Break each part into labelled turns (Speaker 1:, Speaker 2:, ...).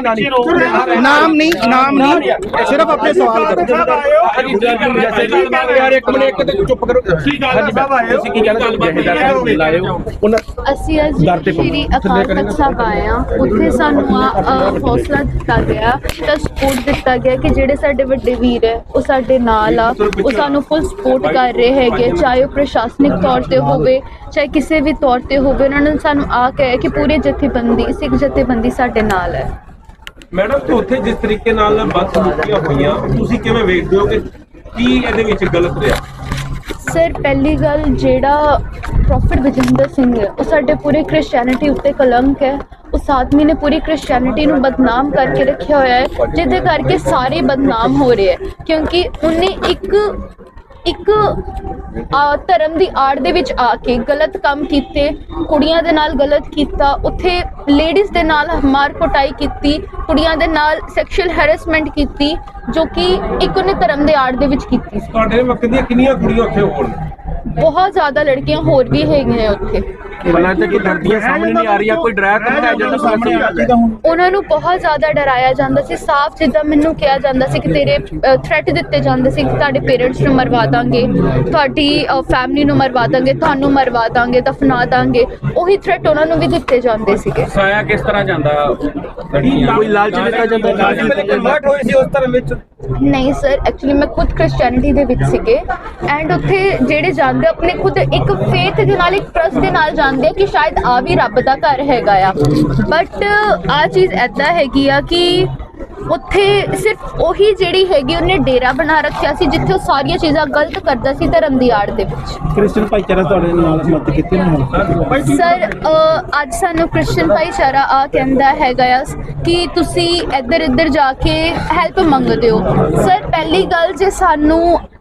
Speaker 1: ਨਾਮ ਨਹੀਂ ਨਾਮ ਨਹੀਂ। ਸਿਰਫ ਆਪਣੇ ਸਵਾਲ ਕਰੋ।
Speaker 2: ਯਾਰ ਇੱਕ ਮਿੰਟ ਇੱਕ ਤੇ ਚੁੱਪ ਕਰੋ। ਕੀ ਗੱਲ ਸਾਹਿਬ ਆਏ ਤੁਸੀਂ ਕੀ ਕਹਿਣਾ ਚਾਹੁੰਦੇ ਲਾਏ ਹੋ ਉਹਨਾਂ
Speaker 3: ਅਸੀਂ ਅੱਜ ਸ਼੍ਰੀ ਅਕਾਲ ਤਖਤ ਸਾਹਿਬ ਆਏ ਹਾਂ। ਉੱਥੇ ਸਾਨੂੰ ਆ ਹੌਸਲਾ ਦਿੱਤਾ ਗਿਆ ਤਾਂ ਸਪੋਰਟ ਦਿੱਤਾ ਗਿਆ ਕਿ ਜਿਹੜੇ ਸਾਡੇ ਵੱਡੇ ਵੀਰ ਹੈ ਉਹ ਸਾਡੇ ਨਾਲ ਆ। ਉਹ ਸਾਨੂੰ ਫੁੱਲ ਸਪੋਰਟ ਕਰ ਰਹੇ ਹੈਗੇ ਚਾਹੇ ਉਹ ਪ੍ਰਸ਼ਾਸਨਿਕ ਤੌਰ ਤੇ ਹੋਵੇ ਚਾਹੇ ਕਿਸੇ ਵੀ ਤੌਰ ਤੇ ਹੋਵੇ। ਉਹਨਾਂ ਨੇ ਸਾਨੂੰ ਆ ਕਹਿਆ ਕਿ ਪੂਰੇ ਜਥੇਬੰਦੀ ਸਿੱਖ ਜਥੇਬੰਦੀ ਸਾਡੇ ਨਾਲ ਹੈ।
Speaker 4: ਮੈਡਮ ਤੇ ਉੱਥੇ ਜਿਸ ਤਰੀਕੇ ਨਾਲ ਬਦਸਲੂਕੀਆਂ ਹੋਈਆਂ, ਤੁਸੀਂ ਕਿਵੇਂ ਵੇਖਦੇ ਹੋ ਕਿ ਕੀ ਇਹਦੇ ਵਿੱਚ ਗਲਤ ਰਿਹਾ?
Speaker 3: ਸਰ, ਪਹਿਲੀ ਗੱਲ ਜਿਹੜਾ ਪ੍ਰੋਫਟ ਵਿਜੇਂਦਰ ਸਿੰਘ ਹੈ, ਉਹ ਸਾਡੇ ਪੂਰੇ ਕ੍ਰਿਸਚੀਅਨਿਟੀ ਉੱਤੇ ਕਲੰਕ ਹੈ। ਉਸ ਆਦਮੀ ਨੇ ਪੂਰੀ ਕ੍ਰਿਸਚੀਅਨਿਟੀ ਨੂੰ ਬਦਨਾਮ ਕਰਕੇ ਰੱਖਿਆ ਹੋਇਆ ਹੈ, ਜਿਹਦੇ ਕਰਕੇ ਸਾਰੇ ਬਦਨਾਮ ਹੋ ਰਹੇ ਹੈ। ਕਿਉਂਕਿ ਉਹਨੇ ਇੱਕ ਇੱਕ ਆ, ਧਰਮ ਦੀ ਆੜ ਦੇ ਵਿੱਚ ਆ ਕੇ ਗਲਤ ਕੰਮ ਕੀਤੇ ਕੁੜੀਆਂ ਦੇ ਨਾਲ ਗਲਤ ਕੀਤਾ ਉੱਥੇ ਲੇਡੀਜ਼ ਦੇ ਨਾਲ ਮਾਰ ਕੁਟਾਈ ਕੀਤੀ ਕੁੜੀਆਂ ਦੇ ਨਾਲ ਸੈਕਸ਼ੂਅਲ ਹੈਰੈਸਮੈਂਟ ਕੀਤੀ ਜੋ ਕਿ ਇੱਕ ਉਹਨੇ ਧਰਮ ਦੇ ਆੜ ਦੇ ਵਿੱਚ ਕੀਤੀ ਸੀ।
Speaker 4: ਤੁਹਾਡੇ ਵਕਤ ਦੀਆਂ ਕਿੰਨੀਆਂ ਕੁੜੀਆਂ ਉੱਥੇ ਹੋਣ?
Speaker 3: ਬਹੁਤ ਜ਼ਿਆਦਾ ਲੜਕੀਆਂ ਹੋਰ ਵੀ ਹੈਗੀਆਂ ਉੱਥੇ।
Speaker 2: ਬਲਾ ਤੇ ਕਿ ਲੜਦੀਆਂ ਸਾਹਮਣੇ ਨਹੀਂ ਆ ਰਹੀਆਂ ਕੋਈ ਡਰਾਇਆ ਧਮਕਾਇਆ ਜਾਂਦਾ ਸਾਹਮਣੇ ਆ
Speaker 3: ਉਹਨਾਂ ਨੂੰ ਬਹੁਤ ਜ਼ਿਆਦਾ ਡਰਾਇਆ ਜਾਂਦਾ ਸੀ ਸਾਫ਼ ਜਿੱਦਾਂ ਮੈਨੂੰ ਕਿਹਾ ਜਾਂਦਾ ਸੀ ਕਿ ਤੇਰੇ ਥ੍ਰੈਟ ਦਿੱਤੇ ਜਾਂਦੇ ਸੀ ਕਿ ਤੁਹਾਡੇ ਪੇਰੈਂਟਸ ਨੂੰ ਮਰਵਾ ਦਾਂਗੇ ਤੁਹਾਡੀ ਫੈਮਿਲੀ ਨੂੰ ਮਰਵਾ ਦਾਂਗੇ ਤੁਹਾਨੂੰ ਮਰਵਾ ਦਾਂਗੇ ਦਫਨਾ ਦਾਂਗੇ ਉਹੀ ਥ੍ਰੈਟ ਉਹਨਾਂ ਨੂੰ ਵੀ ਦਿੱਤੇ ਜਾਂਦੇ ਸੀਗੇ।
Speaker 2: ਸਾਇਆ ਕਿਸ ਤਰ੍ਹਾਂ ਜਾਂਦਾ? ਕੋਈ ਲਾਲਚ ਦਿੱਤਾ ਜਾਂਦਾ?
Speaker 4: ਕਨਵਰਟ ਹੋਏ ਸੀ ਉਸ ਧਰਮ ਵਿੱਚ।
Speaker 3: ਨਹੀਂ ਸਰ ਐਕਚੁਅਲੀ ਮੈਂ ਖੁਦ ਕ੍ਰਿਸਚੀਅਨਿਟੀ ਦੇ ਵਿੱਚ ਸੀਗੇ ਐਂਡ ਉੱਥੇ ਜਿਹੜੇ ਜਾਂਦੇ ਆਪਣੇ ਖੁਦ ਇੱਕ ਫੇਥ ਦੇ ਨਾਲ, ਇੱਕ ਟਰਸਟ ਦੇ ਨਾਲ ਜਾਂਦੇ ਆ ਕਿ ਸ਼ਾਇਦ ਆ ਵੀ ਰੱਬ ਦਾ ਘਰ ਹੈਗਾ ਆ। ਬਟ ਆ ਚੀਜ਼ ਐਦਾਂ ਹੈਗੀ ਆ ਕਿ ਉੱਥੇ ਸਿਰਫ ਉਹੀ ਜਿਹੜੀ ਹੈਗੀ ਉਹਨੇ ਡੇਰਾ ਬਣਾ ਰੱਖਿਆ ਸੀ ਜਿੱਥੇ ਉਹ ਸਾਰੀਆਂ ਚੀਜ਼ਾਂ ਗਲਤ ਕਰਦਾ ਸੀ ਧਰਮ ਦੀ ਆੜ ਦੇ ਵਿੱਚ।
Speaker 1: ਕ੍ਰਿਸਚੀਅਨ ਭਾਈਚਾਰਾ ਤੁਹਾਡੇ ਨਾਲ ਮਦਦ ਕੀਤੀ ਉਹਨਾਂ
Speaker 3: ਸਰ ਅ, ਅੱਜ ਸਾਨੂੰ ਕ੍ਰਿਸਚੀਅਨ ਭਾਈਚਾਰਾ ਆ ਕਹਿੰਦਾ ਹੈਗਾ ਆ ਕਿ ਤੁਸੀਂ ਇੱਧਰ ਇੱਧਰ ਜਾ ਕੇ ਹੈਲਪ ਮੰਗਦੇ ਹੋ। ਸਰ ਪਹਿਲੀ ਗੱਲ ਜੇ ਸਾਨੂੰ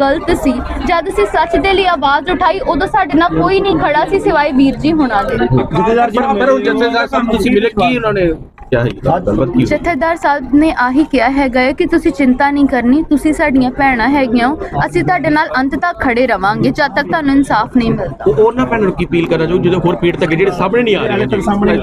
Speaker 3: ਗਲਤ ਸੀ। ਜਦ ਅਸੀਂ ਸੱਚ ਦੇ ਲਈ ਆਵਾਜ਼ ਉਠਾਈ ਉਦੋਂ ਸਾਡੇ ਨਾਲ ਕੋਈ ਨਹੀਂ ਖੜਾ ਸੀ ਸਿਵਾਏ ਵੀਰ ਜੀ ਹੁਣਾਂ ਦੇ।
Speaker 2: ਜਥੇਦਾਰ ਜੀ ਪਰ ਹੁਣ ਜਥੇਦਾਰ ਸਾਹਿਬ ਤੁਸੀਂ ਮਿਲੇ ਕੀ ਉਹਨਾਂ ਨੇ ਕਿਹਾ ਹੈ ਗੱਲਬਾਤ ਕੀ
Speaker 3: ਜਥੇਦਾਰ ਸਾਹਿਬ ਨੇ ਆਹੀ ਕਿਹਾ ਹੈਗਾ ਹੈ ਕਿ ਤੁਸੀਂ ਚਿੰਤਾ ਨਹੀਂ ਕਰਨੀ ਤੁਸੀਂ ਸਾਡੀਆਂ ਭੈਣਾਂ ਹੈਗੀਆਂ ਹੋ। ਅਸੀਂ ਤੁਹਾਡੇ ਨਾਲ ਅੰਤ ਤੱਕ ਖੜੇ ਰਵਾਂਗੇ ਜਦ ਤੱਕ ਤੁਹਾਨੂੰ ਇਨਸਾਫ ਨਹੀਂ ਮਿਲਦਾ।
Speaker 2: ਉਹ ਉਹਨਾਂ ਭੈਣਾਂ ਨੂੰ ਕੀ ਅਪੀਲ ਕਰਨਾ ਚਾਹੋ? ਜਦੋਂ ਹੋਰ ਪੀੜ ਤੱਕ ਜਿਹੜੇ ਸਾਹਮਣੇ ਨਹੀਂ ਆ ਰਹੇ
Speaker 1: ਸਾਹਮਣੇ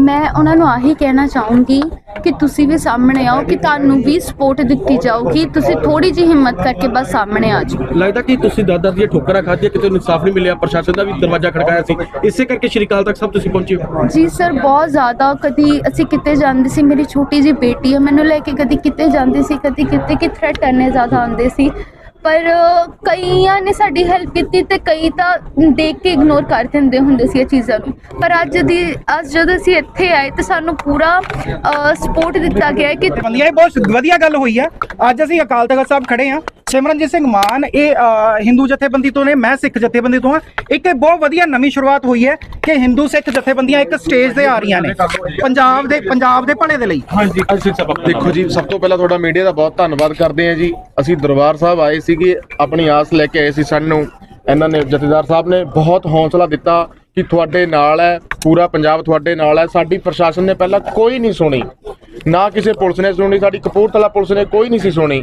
Speaker 3: ਮੈਂ ਉਹਨਾਂ ਨੂੰ ਆਹੀ ਕਹਿਣਾ ਚਾਹੂੰਗੀ ਕਿ ਤੁਸੀਂ ਵੀ ਸਾਹਮਣੇ ਆਓ ਕਿ ਤੁਹਾਨੂੰ ਵੀ ਸਪੋਰਟ ਦਿੱਤੀ ਜਾਊਗੀ। ਤੁਸੀਂ ਥੋੜੀ ਜਿਹੀ ਹਿੰਮਤ ਕਰਕੇ ਬਸ ਸਾਹਮਣੇ ਆ ਜਾਓ।
Speaker 2: ਲੱਗਦਾ ਕਿ ਤੁਸੀਂ ਦਾਦਾ ਦੀਆਂ ਠੋਕਰਾਂ ਖਾਧੀਆਂ ਕਿਤੇ ਇਨਸਾਫ ਨਹੀਂ ਮਿਲਿਆ ਪ੍ਰਸ਼ਾਸਨ ਦਾ ਵੀ ਦਰਵਾਜ਼ਾ ਖੜਕਾਇਆ ਸੀ। ਇਸੇ ਕਰਕੇ ਸ਼੍ਰੀ ਅਕਾਲ ਤੱਕ ਸਭ ਤੁਸੀਂ ਪਹੁੰਚੇ ਹੋ।
Speaker 3: ਜੀ ਸਰ ਬਹੁਤ ਜ਼ਿਆਦਾ ਕਦੀ ਅਸੀਂ ਕਿਤੇ ਜਾਂਦੇ ਸੀ ਮੇਰੀ ਛੋਟੀ ਜਿਹੀ ਬੇਟੀ ਹੈ ਮੈਨੂੰ ਲੈ ਕੇ ਕਦੀ ਕਿਤੇ ਜਾਂਦੇ ਸੀ, ਕਦੀ ਕਿਤੇ, ਕਿ ਥ੍ਰੈਟ ਕਰਨੇ ਜ਼ਿਆਦਾ ਆਉਂਦੇ ਸੀ। ਪਰ ਕਈਆਂ ਨੇ ਸਾਡੀ ਹੈਲਪ ਕੀਤੀ ਤੇ ਕਈ ਤਾਂ ਦੇਖ ਕੇ ਇਗਨੋਰ ਕਰ ਦਿੰਦੇ ਹੁੰਦੇ ਸੀ ਇਹ ਚੀਜ਼ਾਂ ਨੂੰ। ਪਰ ਅੱਜ ਦੀ, ਅੱਜ ਜਦੋਂ ਅਸੀਂ ਇੱਥੇ ਆਏ ਤੇ ਸਾਨੂੰ ਪੂਰਾ ਸਪੋਰਟ ਦਿੱਤਾ ਗਿਆ ਕਿ
Speaker 1: ਬੰਦੀਆਂ ਇਹ ਬਹੁਤ ਵਧੀਆ ਗੱਲ ਹੋਈ ਹੈ ਅੱਜ ਅਸੀਂ ਅਕਾਲ ਤਖਤ ਸਾਹਿਬ ਖੜੇ ਹਾਂ ਸਿਮਰਨਜੀਤ ਸਿੰਘ ਮਾਨ ਇਹ ਹਿੰਦੂ ਜਥੇਬੰਦੀ ਤੋਂ ਨੇ ਮੈਂ ਸਿੱਖ ਜਥੇਬੰਦੀ ਤੋਂ ਹਾਂ। ਇੱਕ ਬਹੁਤ ਵਧੀਆ ਨਵੀਂ ਸ਼ੁਰੂਆਤ ਹੋਈ ਹੈ ਕਿ ਹਿੰਦੂ ਸਿੱਖ ਜਥੇਬੰਦੀਆਂ ਇੱਕ ਸਟੇਜ ਤੇ ਆ ਰਹੀਆਂ ਨੇ ਪੰਜਾਬ ਦੇ ਪੰਜਾਬ ਦੇ ਭਲੇ ਦੇ ਲਈ।
Speaker 4: ਹਾਂਜੀ ਅਸੀਂ ਸਬਕ
Speaker 5: ਦੇਖੋ ਜੀ ਸਭ ਤੋਂ ਪਹਿਲਾਂ ਤੁਹਾਡਾ ਮੀਡੀਆ ਦਾ ਬਹੁਤ ਧੰਨਵਾਦ ਕਰਦੇ ਹਾਂ ਜੀ। ਅਸੀਂ ਦਰਬਾਰ ਸਾਹਿਬ ਆਏ ਸੀਗੇ ਆਪਣੀ ਆਸ ਲੈ ਕੇ ਆਏ ਸੀ ਸਾਨੂੰ ਇਹਨਾਂ ਨੇ ਜਥੇਦਾਰ ਸਾਹਿਬ ਨੇ ਬਹੁਤ ਹੌਸਲਾ ਦਿੱਤਾ ਕਿ ਤੁਹਾਡੇ ਨਾਲ ਹੈ ਪੂਰਾ ਪੰਜਾਬ ਤੁਹਾਡੇ ਨਾਲ ਹੈ। ਸਾਡੀ ਪ੍ਰਸ਼ਾਸਨ ਨੇ ਪਹਿਲਾਂ ਕੋਈ ਨਹੀਂ ਸੁਣੀ। ਨਾ ਕਿਸੇ ਪੁਲਿਸ ਨੇ ਸੁਣੀ ਸਾਡੀ ਕਪੂਰਥਲਾ ਪੁਲਿਸ ਨੇ ਕੋਈ ਨਹੀਂ ਸੀ ਸੁਣੀ।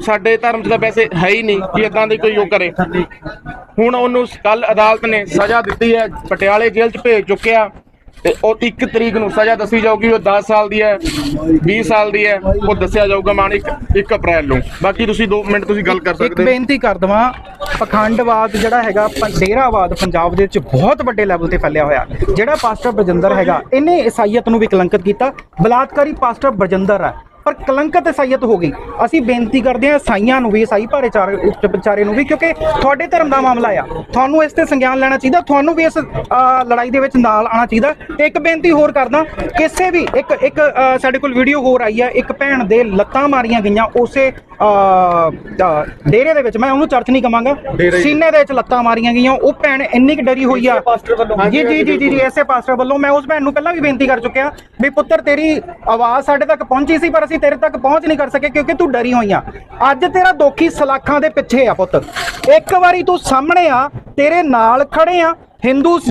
Speaker 5: ਸਾਡੇ ਧਰਮ 'ਚ ਤਾਂ ਵੈਸੇ ਹੈ ਹੀ ਨਹੀਂ ਕਿ ਇਦਾਂ ਦੀ ਕੋਈ ਉਹ ਕਰੇ। ਹੁਣ ਉਹਨੂੰ ਕੱਲ ਅਦਾਲਤ ਨੇ ਸਜ਼ਾ ਦਿੱਤੀ ਹੈ ਪਟਿਆਲੇ ਜੇਲ੍ਹ 'ਚ ਭੇਜ ਚੁੱਕਿਆ ਤੇ ਉਹ 1 ਤਰੀਕ ਨੂੰ ਸਜ਼ਾ ਦੱਸੀ ਜਾਊਗੀ ਉਹ 10 ਸਾਲ ਦੀ ਹੈ 20 ਸਾਲ ਦੀ ਹੈ ਉਹ ਦੱਸਿਆ ਜਾਊਗਾ ਮਾਨ 1 1 ਅਪ੍ਰੈਲ ਨੂੰ। ਬਾਕੀ ਤੁਸੀਂ 2 ਮਿੰਟ ਤੁਸੀਂ ਗੱਲ ਕਰ
Speaker 1: ਇੱਕ
Speaker 5: ਸਕਦੇ ਹੋ।
Speaker 1: ਬੇਨਤੀ ਕਰ ਦਵਾਂ ਪਖੰਡਵਾਦ ਜਿਹੜਾ ਹੈਗਾ ਪ- ਡੇਰਾਵਾਦ ਪੰਜਾਬ ਦੇ ਵਿੱਚ ਬਹੁਤ ਵੱਡੇ ਲੈਵਲ ਤੇ ਫੈਲਿਆ ਹੋਇਆ। ਜਿਹੜਾ ਪਾਸਟਰ ਬਰਜਿੰਦਰ ਹੈਗਾ ਇਹਨੇ ਈਸਾਈਅਤ ਨੂੰ ਵੀ ਕਲੰਕਿਤ ਕੀਤਾ। ਬਲਾਤਕਾਰੀ ਪਾਸਟਰ ਬਰਜਿੰਦਰ ਹੈ। ਪਰ ਕਲੰਕਤ ਈਸਾਈਅਤ ਹੋ ਗਈ। ਅਸੀਂ ਬੇਨਤੀ ਕਰਦੇ ਹਾਂ ਈਸਾਈਆਂ ਨੂੰ ਵੀ ਈਸਾਈ ਭਾਈਚਾਰੇ ਵਿਚਾਰੇ ਨੂੰ ਵੀ ਕਿਉਂਕਿ ਤੁਹਾਡੇ ਧਰਮ ਦਾ ਮਾਮਲਾ ਆ। ਤੁਹਾਨੂੰ ਇਸ ਤੇ ਸੰਗਿਆਨ ਲੈਣਾ ਚਾਹੀਦਾ ਤੁਹਾਨੂੰ ਵੀ ਇਸ ਲੜਾਈ ਦੇ ਵਿੱਚ ਨਾਲ ਆਉਣਾ ਚਾਹੀਦਾ। ਤੇ ਇੱਕ ਬੇਨਤੀ ਹੋਰ ਕਰਦਾ ਕਿਸੇ ਵੀ ਇੱਕ ਇੱਕ ਸਾਡੇ ਕੋਲ ਵੀਡੀਓ ਹੋਰ ਆਈ ਹੈ ਇੱਕ ਭੈਣ ਦੇ ਲੱਤਾਂ ਮਾਰੀਆਂ ਗਈਆਂ ਉਸੇ ਡੇਰੇ ਦੇ ਵਿੱਚ ਮੈਂ ਉਹਨੂੰ ਚਰਚ ਨਹੀਂ ਕਵਾਂਗਾ ਸੀਨੇ ਦੇ ਵਿੱਚ ਲੱਤਾਂ ਮਾਰੀਆਂ ਗਈਆਂ ਉਹ ਭੈਣ ਇੰਨੀ ਕੁ ਡਰੀ ਹੋਈ ਆ। ਜੀ ਜੀ ਜੀ ਜੀ ਜੀ ਐਸੇ ਪਾਸਟਰ ਵੱਲੋਂ ਮੈਂ ਉਸ ਭੈਣ ਨੂੰ ਪਹਿਲਾਂ ਵੀ ਬੇਨਤੀ ਕਰ ਚੁੱਕਿਆ ਵੀ ਪੁੱਤਰ ਤੇਰੀ ਆਵਾਜ਼ ਸਾਡੇ ਤੱਕ ਪਹੁੰਚੀ ਸੀ ਪਰ ਅਸੀਂ ਤੇਰੇ ਤੱਕ ਪਹੁੰਚ ਨਹੀਂ ਕਰ ਸਕੇ ਕਿਉਂਕਿ ਤੂੰ ਡਰੀ ਹੋਈ ਆ। ਅੱਜ ਤੇਰਾ ਦੋਖੀ ਸਲਾਖਾਂ ਦੇ ਪਿੱਛੇ ਆ ਪੁੱਤ। ਇੱਕ ਵਾਰੀ ਤੂੰ ਸਾਹਮਣੇ ਆ, ਤੇਰੇ ਨਾਲ ਖੜੇ ਆ, ਹਿੰਦੂ